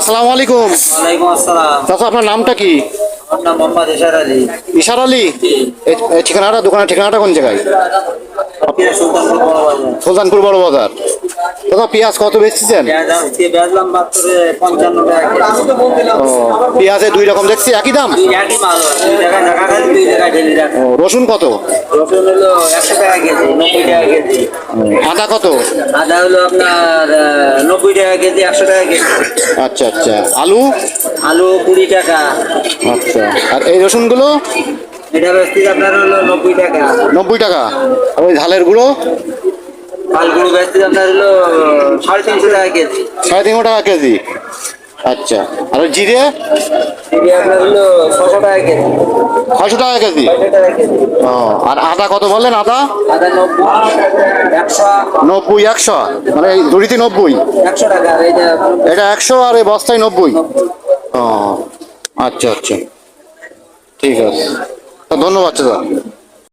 আসসালামু আলাইকুম ওয়ালাইকুম আসসালাম। চাচা আপনার নামটা কি? আমার নাম মোহাম্মদ ইশার আলী। ইশার ঠিকানাটা দোকানের ঠিকানাটা কোন জায়গায়? সুলতানপুর বড় বাজার সুলতানপুর বড় বাজার দাদা পেঁয়াজ কত বেচছেন পেঁয়াজ দুই রকম দেখছি একই দাম? রসুন কত? রসুন হলো একশো টাকা কেজি নব্বই টাকা কেজি। আদা কত? আদা হলো আপনার নব্বই টাকা কেজি একশো টাকা কেজি। আচ্ছা আচ্ছা। আলু? আলু কুড়ি টাকা। আচ্ছা। আর এই রসুনগুলো? এটা বেচতে আপনার হলো নব্বই টাকা। নব্বই টাকা। আর ওই ঝালের গুঁড়ো? ফালগুলো বেচতে আপনার হলো সাড়ে তিনশো টাকা কেজি। সাড়ে তিনশো টাকা কেজি। আচ্ছা। আর ওই জিরে? আপনার হলো ছশো টাকা কেজি। টাকা কেজি? ও আর আদা কত বললেন আদা? আদা নব্বই একশো। মানে দড়িতে নব্বই? একশো টাকা এটা একশো আর এই বস্তায় নব্বই? ও আচ্ছা আচ্ছা। ঠিক আছে। ধন্যবাদ চাচা